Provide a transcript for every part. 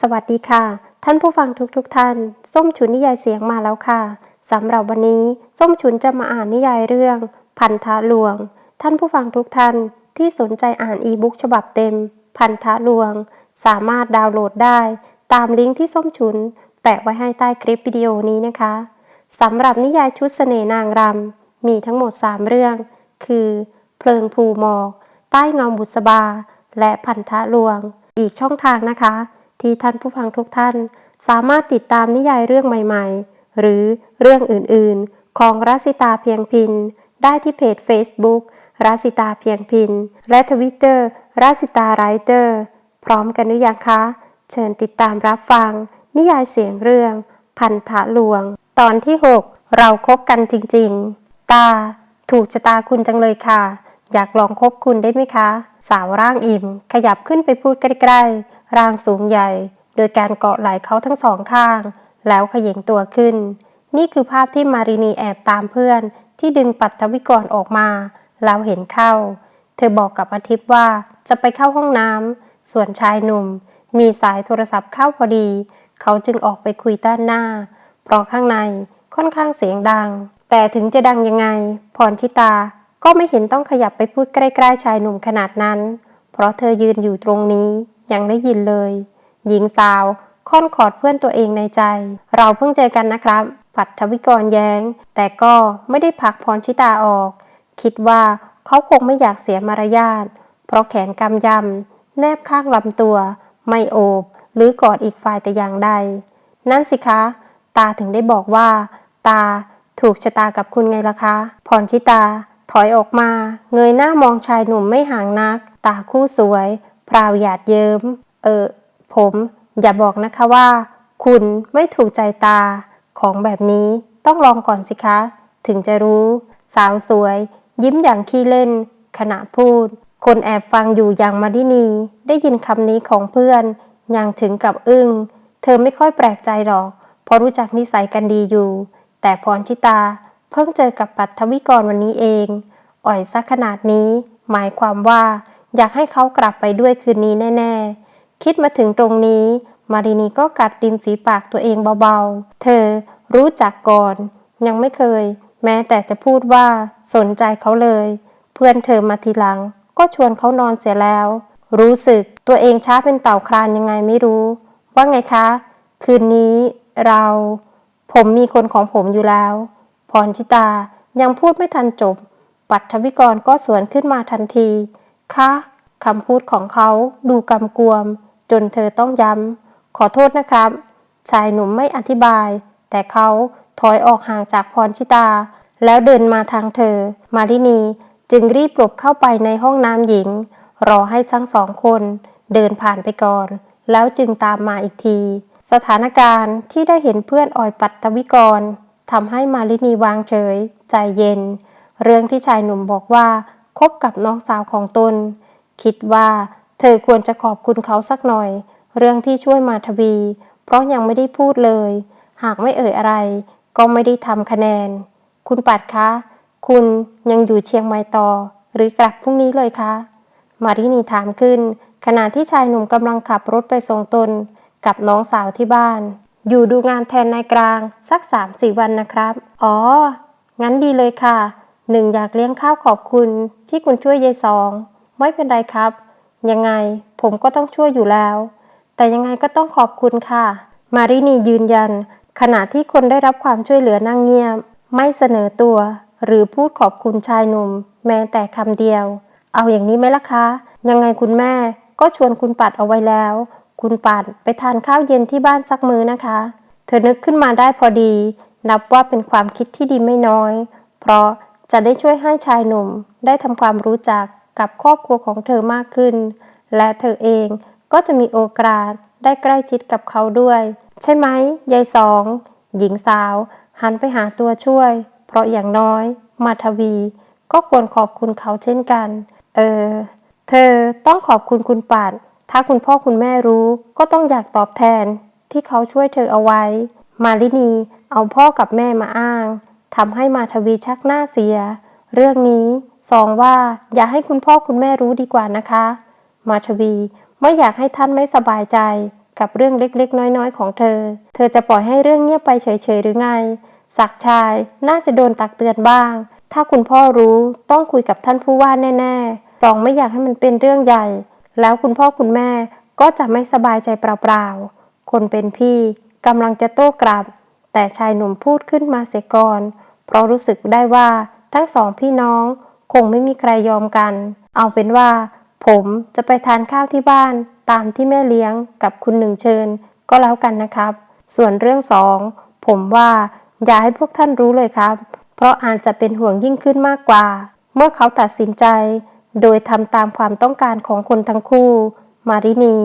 สวัสดีค่ะ ท่านผู้ฟังทุกๆทท่าน ส้มฉุนนิยายเสียงมาแล้วค่ะสำหรับวันนี้ส้มฉุนจะมาอ่านนิยายเรื่อง พันธะหลวง ท่านผู้ฟังทุกท่านที่สนใจอ่านอีบุ๊กฉบับเต็ม พันธะหลวง สามารถดาวน์โหลดได้ ตามลิงก์ที่ส้มฉุน แปะไว้ให้ใต้คลิปวิดีโอนี้นะคะสำหรับนิยายชุดเสน่นางรำมีทั้งหมด 3 เรื่อง คือ เพลิงภูมอกใต้เงาบุษบา และพันธะลวง อีกช่องทางนะคะ ที่ท่านผู้ฟังทุกท่าน สามารถติดตามนิยายเรื่องใหม่ๆ หรือเรื่องอื่นๆ ของรัสิตาเพียงพิน ได้ที่เพจ Facebook รัสิตาเพียงพิน และทวิตเตอร์รัสิตาไรเตอร์พร้อมกันหรือยังคะ เชิญติดตามรับฟัง นิยายเสียงเรื่อง พันธะลวง ตอนที่ 6 เราคบกันจริง ๆ ตา ถูกชะตาคุณจังเลยค่ะ อยากลองคบคุณได้ไหมคะ สาวร่างอิ่ม ขยับขึ้นไปพูดใกล้ๆ ร่างสูงใหญ่ โดยการเกาะไหล่เขาทั้งสองข้าง แล้วเขย่งตัวขึ้น นี่คือภาพที่มารินีแอบตามเพื่อน ที่ดึงปัตตวิกรออกมา แล้วเห็นเข้า เธอบอกกับอาทิตย์ว่าจะไปเข้าห้องน้ำส่วนชายหนุ่ม มีสายโทรศัพท์เข้าพอดี เขาจึงออกไปคุยด้านหน้า เพราะข้างในค่อนข้างเสียงดัง แต่ถึงจะดังยังไง พรชิตา ก็ไม่เห็นต้องขยับไปพูดใกล้ๆชายหนุ่มขนาดนั้น เพราะเธอยืนอยู่ตรงนี้ ยังได้ยินเลย หญิงสาวค่อนขอดเพื่อนตัวเองในใจ เราเพิ่งเจอกันนะครับปัทวิกรแย้ง แต่ก็ไม่ได้ผักพรชิตาออก คิดว่าเขาคงไม่อยากเสียมารยาท เพราะแขนกำยำแนบข้างลำตัว ไม่โอบ หรือกอดอีกฝ่ายแต่อย่างใด นั่นสิคะ ตาถึงได้บอกว่า ตาถูกชะตากับคุณไงล่ะคะ พรชิตา ถอยออกมา เงยหน้ามองชายหนุ่มไม่ห่างนัก ตาคู่สวย พราวหยาดเยิม้ม เออ ผม อย่าบอกนะคะว่า คุณไม่ถูกใจตา ของแบบนี้ต้องลองก่อนสิคะ ถึงจะรู้ สาวสวย ยิ้มอย่างขี้เล่น ขณะพูด คนแอบฟังอยู่อย่างมาดินี ได้ยินคำนี้ของเพื่อน อย่างถึงกับอึง้ง เธอไม่ค่อยแปลกใจหรอก เพราะรู้จักนิสัยกันดีอยู่ แต่พรชิตา เพิ่งเจอกับปัทวิกรวันนี้เอง อ่อยซักขนาดนี้ หมายความว่า อยากให้เขากลับไปด้วยคืนนี้แน่ ๆ คิดมาถึงตรงนี้ มารินีก็กัดริมฝีปากตัวเองเบาๆ เธอรู้จักก่อน ยังไม่เคย แม้แต่จะพูดว่าสนใจเขาเลย เพื่อนเธอมาทีหลัง ก็ชวนเขานอนเสียแล้ว รู้สึกตัวเองช้าเป็นเต่าคลานยังไงไม่รู้ ว่าไงคะ คืนนี้เรา ผมมีคนของผมอยู่แล้ว พรชิตายังพูดไม่ทันจบ ปัทวิกรก็สวนขึ้นมาทันทีคะคำพูดของเขาดูกำกวม จนเธอต้องย้ำ ขอโทษนะครับ ชายหนุ่มไม่อธิบาย แต่เขาถอยออกห่างจากพรชิตา แล้วเดินมาทางเธอ มารินีจึงรีบหลบเข้าไปในห้องน้ำหญิง รอให้ทั้งสองคนเดินผ่านไปก่อน แล้วจึงตามมาอีกที สถานการณ์ที่ได้เห็นเพื่อนอ่อยปัตตวิกร ทำให้มารินีวางเฉย ใจเย็น เรื่องที่ชายหนุ่มบอกว่าคบกับน้องสาวของตน คิดว่าเธอควรจะขอบคุณเขาสักหน่อย เรื่องที่ช่วยมาทวี เพราะยังไม่ได้พูดเลย หากไม่เอ่ยอะไร ก็ไม่ได้ทำคะแนน คุณปัดคะ คุณยังอยู่เชียงใหม่ต่อ หรือกลับพรุ่งนี้เลยคะ มารินีถามขึ้น ขณะที่ชายหนุ่มกำลังขับรถไปส่งตนกับน้องสาวที่บ้าน อยู่ดูงานแทนนายกลาง สักสามสี่วันนะครับ อ๋อ งั้นดีเลยค่ะ หนึ่งอยากเลี้ยงข้าวขอบคุณที่คุณช่วยยายสอง ไม่เป็นไรครับ ยังไงผมก็ต้องช่วยอยู่แล้ว แต่ยังไงก็ต้องขอบคุณค่ะ มารินียืนยัน ขณะที่คนได้รับความช่วยเหลือนั่งเงียบ ไม่เสนอตัว หรือพูดขอบคุณชายหนุ่ม แม้แต่คำเดียว เอาอย่างนี้ไหมล่ะคะ ยังไงคุณแม่ก็ชวนคุณปัดเอาไว้แล้ว คุณปัดไปทานข้าวเย็นที่บ้านสักมื้อนะคะ เธอนึกขึ้นมาได้พอดี นับว่าเป็นความคิดที่ดีไม่น้อย เพราะจะได้ช่วยให้ชายหนุ่ม ได้ทำความรู้จักกับครอบครัวของเธอมากขึ้น และเธอเองก็จะมีโอกาสได้ใกล้ชิดกับเขาด้วย ใช่ไหมยายสอง หญิงสาว หันไปหาตัวช่วย เพราะอย่างน้อย มาทวี ก็ควรขอบคุณเขาเช่นกัน เออ เธอต้องขอบคุณคุณปัด ถ้าคุณพ่อคุณแม่รู้ก็ต้องอยากตอบแทนที่เขาช่วยเธอเอาไว้ มาลินีเอาพ่อกับแม่มาอ้างทำให้มาทวีชักหน้าเสีย เรื่องนี้สองว่าอย่าให้คุณพ่อคุณแม่รู้ดีกว่านะคะ มาทวีไม่อยากให้ท่านไม่สบายใจกับเรื่องเล็กๆ น้อยๆ ของเธอ เธอจะปล่อยให้เรื่องเงียบไปเฉยๆหรือไง ศักชายน่าจะโดนตักเตือนบ้าง ถ้าคุณพ่อรู้ต้องคุยกับท่านผู้ว่าแน่ๆสองไม่อยากให้มันเป็นเรื่องใหญ่ แล้วคุณพ่อคุณแม่ก็จะไม่สบายใจเปล่าๆ คนเป็นพี่กำลังจะโต้กลับ แต่ชายหนุ่มพูดขึ้นมาเสียก่อน เพราะรู้สึกได้ว่าทั้งสองพี่น้องคงไม่มีใครยอมกัน เอาเป็นว่า ผมจะไปทานข้าวที่บ้านตามที่แม่เลี้ยงกับคุณหนึ่งเชิญ ก็แล้วกันนะครับ ส่วนเรื่องสองผมว่าอย่าให้พวกท่านรู้เลยครับ เพราะอาจจะเป็นห่วงยิ่งขึ้นมากกว่า เมื่อเขาตัดสินใจ โดยทำตามความต้องการของคนทั้งคู่ มารินี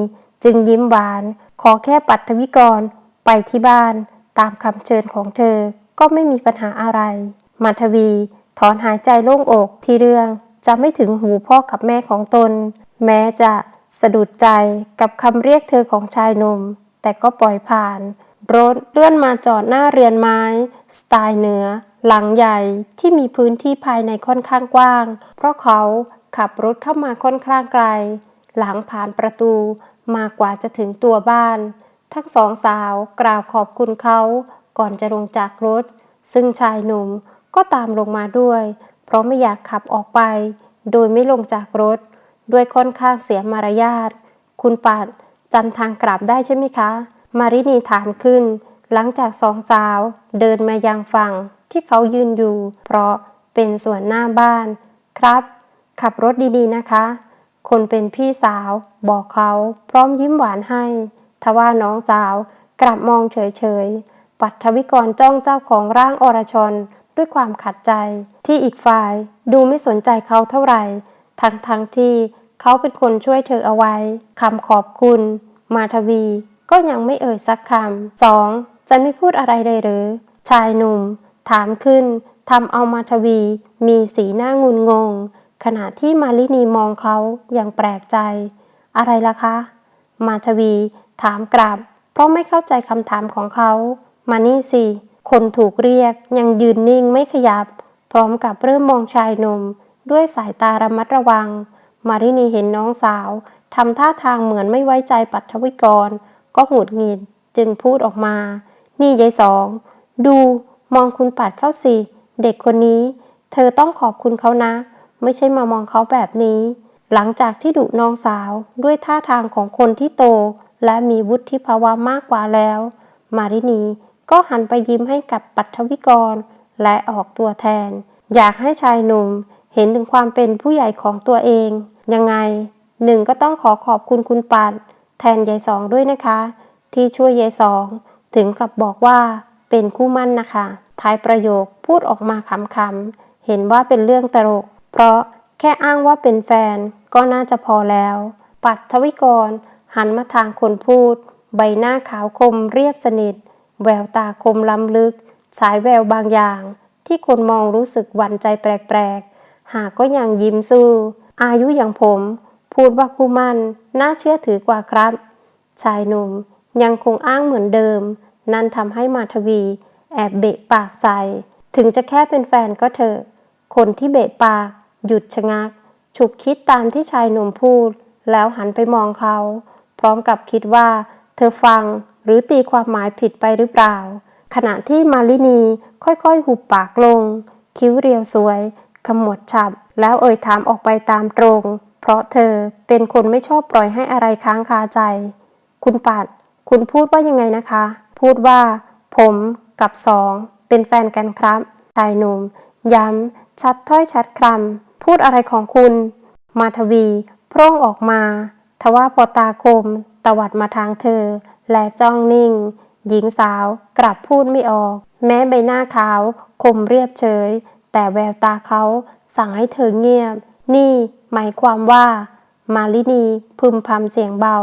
จึงยิ้มหวาน ขอแค่ปัทวิกรไปที่บ้าน ตามคำเชิญของเธอก็ไม่มีปัญหาอะไร มาทวีถอนหายใจโล่งอกที่เรื่องจะไม่ถึงหูพ่อกับแม่ของตน แม้จะสะดุดใจกับคำเรียกเธอของชายหนุ่ม แต่ก็ปล่อยผ่าน รถเลื่อนมาจอดหน้าเรือนไม้ สไตล์เหนือ หลังใหญ่ที่มีพื้นที่ภายในค่อนข้างกว้าง เพราะเขา ขับรถเข้ามาค่อนข้างไกล หลังผ่านประตูมากว่าจะถึงตัวบ้าน ทั้งสองสาวกล่าวขอบคุณเขาก่อนจะลงจากรถ ซึ่งชายหนุ่มก็ตามลงมาด้วย เพราะไม่อยากขับออกไป โดยไม่ลงจากรถ ด้วยค่อนข้างเสียมารยาท คุณปัดจำทางกลับได้ใช่ไหมคะ มารินีถามขึ้น หลังจากสองสาวเดินมายังฝั่งที่เขายืนอยู่ เพราะเป็นส่วนหน้าบ้าน ครับ ขับรถดีๆนะคะ คนเป็นพี่สาว บอกเขา พร้อมยิ้มหวานให้ ทว่าน้องสาวกลับมองเฉยๆ ปัทวิกรจ้องเจ้าของร่างอรชนด้วยความขัดใจ ที่อีกฝ่ายดูไม่สนใจเขาเท่าไหร่ ทั้งๆทที่เขาเป็นคนช่วยเธอเอาไว้คำขอบคุณ มาทวีก็ยังไม่เอ่ยสักคำสองจะไม่พูดอะไรเลยหรือ ชายหนุ่ม ถามขึ้นทำเอามาทวี มีสีหน้างุนงง ขณะที่มาลินีมองเขาอย่างแปลกใจ อะไรล่ะคะ มาทวี ถามกลับ เพราะไม่เข้าใจคำถามของเขา มานี่สิ คนถูกเรียกยังยืนนิ่งไม่ขยับ พร้อมกับเริ่มมองชายหนุ่ม ด้วยสายตาระมัดระวัง มารินีเห็นน้องสาวทำท่าทางเหมือนไม่ไว้ใจปัทวิกร ก็หงุดหงิดจึงพูดออกมา นี่ยายสอง ดู มองคุณปัดเข้าสิ เด็กคนนี้ เธอต้องขอบคุณเขานะ ไม่ใช่มามองเขาแบบนี้ หลังจากที่ดุน้องสาวด้วยท่าทางของคนที่โต และมีวุฒิภาวะมากกว่าแล้ว มารินีก็หันไปยิ้มให้กับปัทวิกร และออกตัวแทน อยากให้ชายหนุ่มเห็นถึงความเป็นผู้ใหญ่ของตัวเอง ยังไงหนึ่งก็ต้องขอขอบคุณคุณปัดแทนยายสองด้วยนะคะ ที่ช่วยยายสอง ถึงกับบอกว่าเป็นคู่มั่นนะคะ ท้ายประโยคพูดออกมาคำๆ เห็นว่าเป็นเรื่องตลก เพราะแค่อ้างว่าเป็นแฟนก็น่าจะพอแล้ว ปัดทวิกร หันมาทางคนพูด ใบหน้าขาวคมเรียบสนิท แววตาคมล้ำลึก สายแววบางอย่าง ที่คนมองรู้สึกหวั่นใจแปลกๆ หากก็ยังยิ้มสู้ อายุอย่างผม พูดว่าคู่มั่นน่าเชื่อถือกว่าครับ ชายหนุ่มยังคงอ้างเหมือนเดิม นั่นทำให้มาทวี แอบเบะปากใส่ ถึงจะแค่เป็นแฟนก็เถอะ คนที่เบะปาก หยุดชะงัก ฉุกคิดตามที่ชายหนุ่มพูด แล้วหันไปมองเขา พร้อมกับคิดว่า เธอฟังหรือตีความหมายผิดไปหรือเปล่า ขณะที่มาลินีค่อยๆ หุบปากลง คิ้วเรียวสวย ขมวดฉับ แล้วเอ่ยถามออกไปตามตรง เพราะเธอเป็นคนไม่ชอบปล่อยให้อะไรค้างคาใจ คุณปัด คุณพูดว่ายังไงนะคะ พูดว่า ผมกับสอง เป็นแฟนกันครับชายหนุ่มย้ำ ชัดถ้อยชัดคำ พูดอะไรของคุณ มาทวีพร่องออกมา ทว่าพอตาคม ตวัดมาทางเธอ และจ้องนิ่ง หญิงสาวกลับพูดไม่ออก แม้ใบหน้าขาวคมเรียบเฉย แต่แววตาเขาสั่งให้เธอเงียบ นี่หมายความว่า มาลินีพึมพำเสียงเบา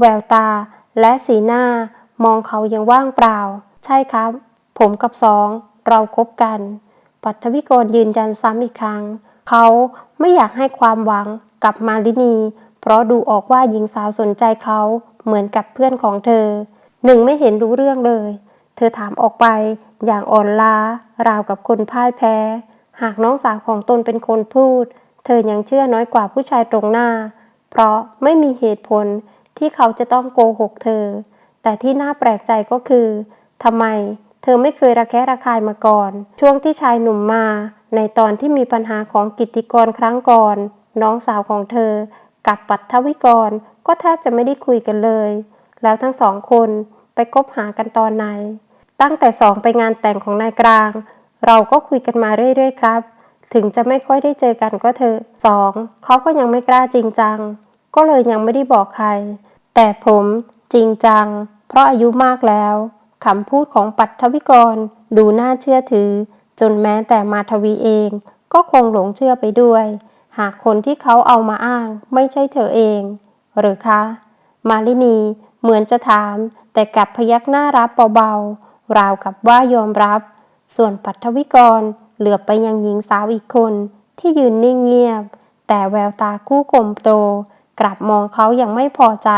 แววตาและสีหน้ามองเขายังว่างเปล่า ใช่ครับ ผมกับสอง เราคบกัน ปัทวิกรยืนยันซ้ำอีกครั้ง เขาไม่อยากให้ความหวังกับมาลินี เพราะดูออกว่าหญิงสาวสนใจเขาเหมือนกับเพื่อนของเธอ หนึ่งไม่เห็นรู้เรื่องเลย เธอถามออกไปอย่างอ่อนล้า ราวกับคนพ่ายแพ้ หากน้องสาวของตนเป็นคนพูด เธอยังเชื่อน้อยกว่าผู้ชายตรงหน้า เพราะไม่มีเหตุผลที่เขาจะต้องโกหกเธอ แต่ที่น่าแปลกใจก็คือทำไม เธอไม่เคยระแคะระคายมาก่อน ช่วงที่ชายหนุ่มมา ในตอนที่มีปัญหาของกิตติกรครั้งก่อน น้องสาวของเธอ กับปัทวิกรก็แทบจะไม่ได้คุยกันเลย แล้วทั้งสองคนไปคบหากันตอนไหน ตั้งแต่สองไปงานแต่งของนายกลาง เราก็คุยกันมาเรื่อยๆครับ ถึงจะไม่ค่อยได้เจอกันก็เถอะสองเขาก็ยังไม่กล้าจริงจัง ก็เลยยังไม่ได้บอกใคร แต่ผมจริงจัง เพราะอายุมากแล้วคำพูดของปัทวิกรดูน่าเชื่อถือ จนแม้แต่มาทวีเอง ก็คงหลงเชื่อไปด้วย หากคนที่เขาเอามาอ้างไม่ใช่เธอเอง หรือคะ มาลินีเหมือนจะถาม แต่กลับพยักหน้ารับเบาๆ ราวกับว่ายอมรับ ส่วนปัทวิกรเหลือบไปยังหญิงสาวอีกคน ที่ยืนนิ่งเงียบ แต่แววตาคู่กลมโต กลับมองเขาอย่างไม่พอใจ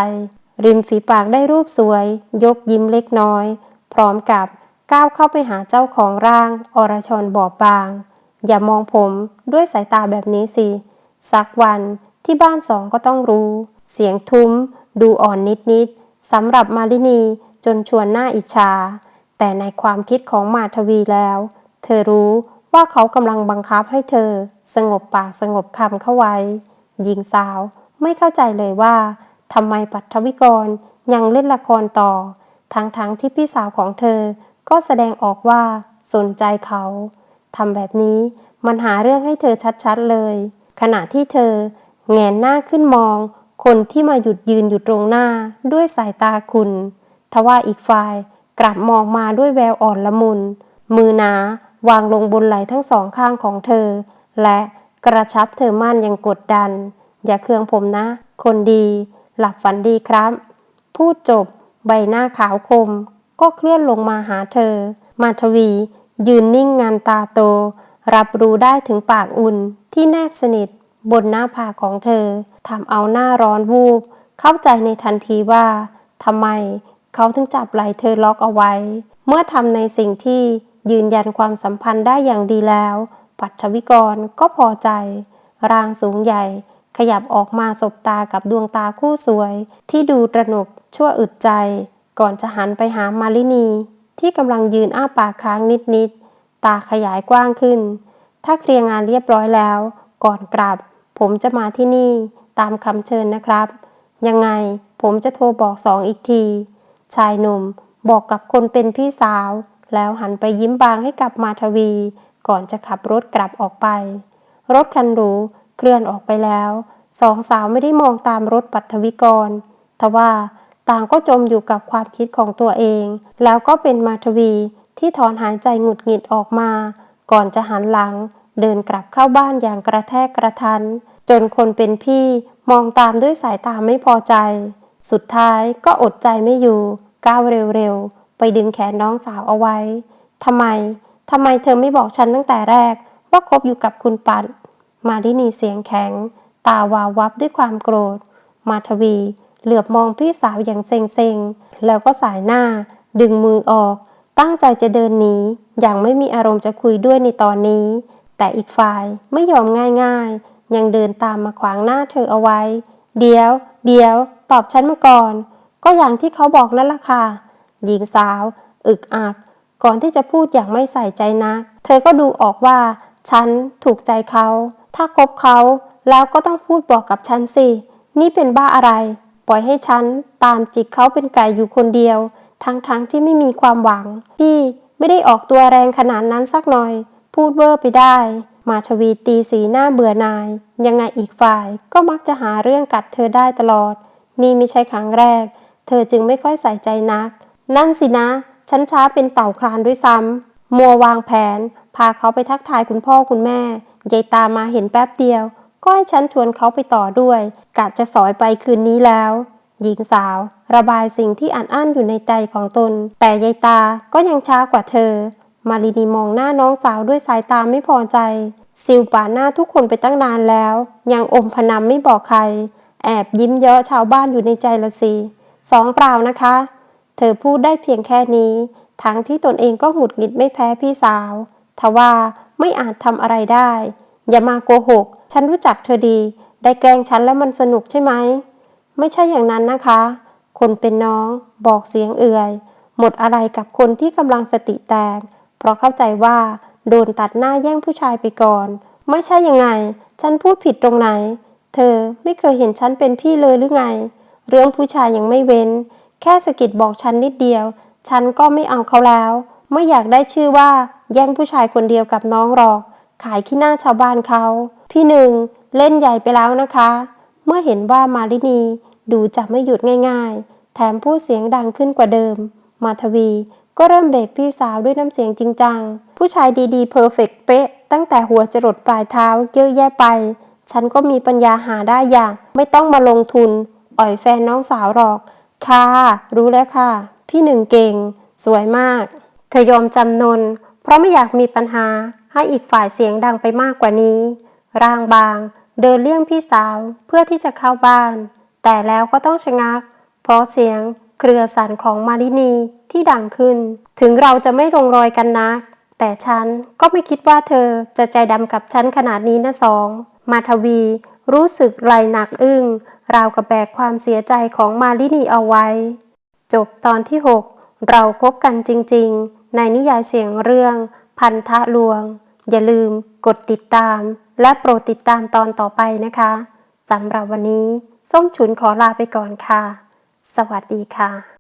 ริมฝีปากได้รูปสวย ยกยิ้มเล็กน้อย พร้อมกับ ก้าวเข้าไปหาเจ้าของร่าง อรชรบอบบาง อย่ามองผมด้วยสายตาแบบนี้สิ สักวันที่บ้านสองก็ต้องรู้ เสียงทุ้ม ดูอ่อนนิดๆสำหรับมาลินีจนชวนหน้าอิจฉา แต่ในความคิดของมาทวีแล้ว เธอรู้ว่าเขากำลังบังคับให้เธอ สงบปากสงบคำเข้าไว้ หญิงสาวไม่เข้าใจเลยว่าทำไมปัทวิกรยังเล่นละครต่อ ทั้งๆทที่พี่สาวของเธอ ก็แสดงออกว่าสนใจเขาทำแบบนี้มันหาเรื่องให้เธอชัดๆเลย ขณะที่เธอแงนหน้าขึ้นมอง คนที่มาหยุดยืนอยู่ตรงหน้าด้วยสายตาคุณทว่าอีกฝ่ายกลับมองมาด้วยแววอ่อนละมุน มือหนาวางลงบนไหล่ทั้งสองข้างของเธอ และกระชับเธอมั่นอย่างกดดัน อย่าเคืองผมนะ คนดี หลับฝันดีครับ พูดจบ ใบหน้าขาวคม ก็เคลื่อนลงมาหาเธอ มาทวี ยืนนิ่งงานตาโต รับรู้ได้ถึงปากอุ่นที่แนบสนิท บนหน้าผากของเธอทำเอาหน้าร้อนวูบ เข้าใจในทันทีว่าทำไมเขาถึงจับไหล่เธอล็อกเอาไว้ เมื่อทำในสิ่งที่ยืนยันความสัมพันธ์ได้อย่างดีแล้ว ปัทวิกรก็พอใจ ร่างสูงใหญ่ ขยับออกมาสบตากับดวงตาคู่สวย ที่ดูตระหนกชั่วอึดใจ ก่อนจะหันไปหามาลินี ที่กำลังยืนอ้าปากค้างนิดๆ ตาขยายกว้างขึ้น ถ้าเคลียร์งานเรียบร้อยแล้ว ก่อนกลับ ผมจะมาที่นี่ตามคำเชิญนะครับ ยังไงผมจะโทรบอกสองอีกที ชายหนุ่มบอกกับคนเป็นพี่สาว แล้วหันไปยิ้มบางให้กับมาทวี ก่อนจะขับรถกลับออกไป รถคันหรูเคลื่อนออกไปแล้ว สองสาวไม่ได้มองตามรถปัทวิกร ทว่า ต่างก็จมอยู่กับความคิดของตัวเอง แล้วก็เป็นมาทวีที่ถอนหายใจหงุดหงิดออกมา ก่อนจะหันหลัง เดินกลับเข้าบ้านอย่างกระแทกกระทัน จนคนเป็นพี่มองตามด้วยสายตาไม่พอใจ สุดท้ายก็อดใจไม่อยู่ ก้าวเร็วๆ ไปดึงแขนน้องสาวเอาไว้ทำไมทำไมเธอไม่บอกฉันตั้งแต่แรก ว่าคบอยู่กับคุณปัดมาดินีเสียงแข็ง ตาวาววับด้วยความโกรธ มาทวี เหลือบมองพี่สาวอย่างเซ็งๆ แล้วก็สายหน้า ดึงมือออก ตั้งใจจะเดินหนีอย่างไม่มีอารมณ์จะคุยด้วยในตอนนี้ แต่อีกฝ่ายไม่ยอมง่ายๆ ยังเดินตามมาขวางหน้าเธอเอาไว้ เดี๋ยว เดี๋ยว ตอบฉันมาก่อน ก็อย่างที่เขาบอกนั่นละค่ะ หญิงสาว อึกอัก ก่อนที่จะพูดอย่างไม่ใส่ใจนะเธอก็ดูออกว่า ฉันถูกใจเขา ถ้าคบเขาแล้วก็ต้องพูดบอกกับฉันสิ นี่เป็นบ้าอะไร ปล่อยให้ฉันตามจิกเขาเป็นไก่อยู่คนเดียว ทั้งๆทที่ไม่มีความหวังที่ไม่ได้ออกตัวแรงขนาดนั้นสักหน่อย พูดเวอร์ไปได้ มาทวีตีสีหน้าเบื่อนาย ยังไงอีกฝ่ายก็มักจะหาเรื่องกัดเธอได้ตลอด นี่ไม่ใช่ครั้งแรก เธอจึงไม่ค่อยใส่ใจนัก นั่นสินะ ฉันช้าเป็นเต่าคลานด้วยซ้ำมัววางแผน พาเขาไปทักทายคุณพ่อคุณแม่ยายตามาเห็นแป๊บเดียว ก็ให้ฉันชวนเขาไปต่อด้วยกะจะสอยไปคืนนี้แล้ว หญิงสาว ระบายสิ่งที่อันอั้นอยู่ในใจของตน แต่ยายตาก็ยังช้ากว่าเธอ มารินีมองหน้าน้องสาวด้วยสายตาไม่พอใจ ซิลป่าหน้าทุกคนไปตั้งนานแล้ว ยังอมพนำไม่บอกใคร แอบยิ้มเยอะชาวบ้านอยู่ในใจละสิสองเปล่านะคะ เธอพูดได้เพียงแค่นี้ ทั้งที่ตนเองก็หงุดหงิดไม่แพ้พี่สาว ทว่าไม่อาจทำอะไรได้ อย่ามาโกหก ฉันรู้จักเธอดี ได้แกล้งฉันแล้วมันสนุกใช่ไหม ไม่ใช่อย่างนั้นนะคะ คนเป็นน้อง บอกเสียงเอื่อย หมดอะไรกับคนที่กำลังสติแตก เพราะเข้าใจว่า โดนตัดหน้าแย่งผู้ชายไปก่อน ไม่ใช่ยังไง ฉันพูดผิดตรงไหน เธอไม่เคยเห็นฉันเป็นพี่เลยหรือไง เรื่องผู้ชายยังไม่เว้น แค่สกิดบอกฉันนิดเดียว ฉันก็ไม่เอาเขาแล้ว ไม่อยากได้ชื่อว่า แย่งผู้ชายคนเดียวกับน้องหรอก ขายขี้หน้าชาวบ้านเขา พี่หนึ่งเล่นใหญ่ไปแล้วนะคะ เมื่อเห็นว่ามาลินีดูจะไม่หยุดง่ายๆ แถมพูดเสียงดังขึ้นกว่าเดิม มาทวีก็เริ่มเบรกพี่สาวด้วยน้ำเสียงจริงจัง ผู้ชายดีๆเพอร์เฟกเป๊ะ ตั้งแต่หัวจรดปลายเท้าเยอะแยะไป ฉันก็มีปัญญาหาได้อย่าง ไม่ต้องมาลงทุน อ่อยแฟนน้องสาวหรอก ค่ะ รู้แล้วค่ะ พี่หนึ่งเก่ง สวยมาก เธอยอมจำนน เพราะไม่อยากมีปัญหา ให้อีกฝ่ายเสียงดังไปมากกว่านี้ ร่างบาง เดินเลี่ยงพี่สาวเพื่อที่จะเข้าบ้าน แต่แล้วก็ต้องชะงัก เพราะเสียงเครือสันของมารินีที่ดังขึ้น ถึงเราจะไม่ลงรอยกันนัก แต่ฉันก็ไม่คิดว่าเธอจะใจดำกับฉันขนาดนี้นะสอง มาทวีรู้สึกไหลหนักอึ้ง ราวกับแบกความเสียใจของมาลินีเอาไว้ จบตอนที่ 6 เราพบกันจริง ๆ ในนิยายเสียงเรื่อง พันธะลวง อย่าลืมกดติดตาม และโปรดติดตามตอนต่อไปนะคะสำหรับวันนี้ ส้มฉุนขอลาไปก่อนค่ะ สวัสดีค่ะ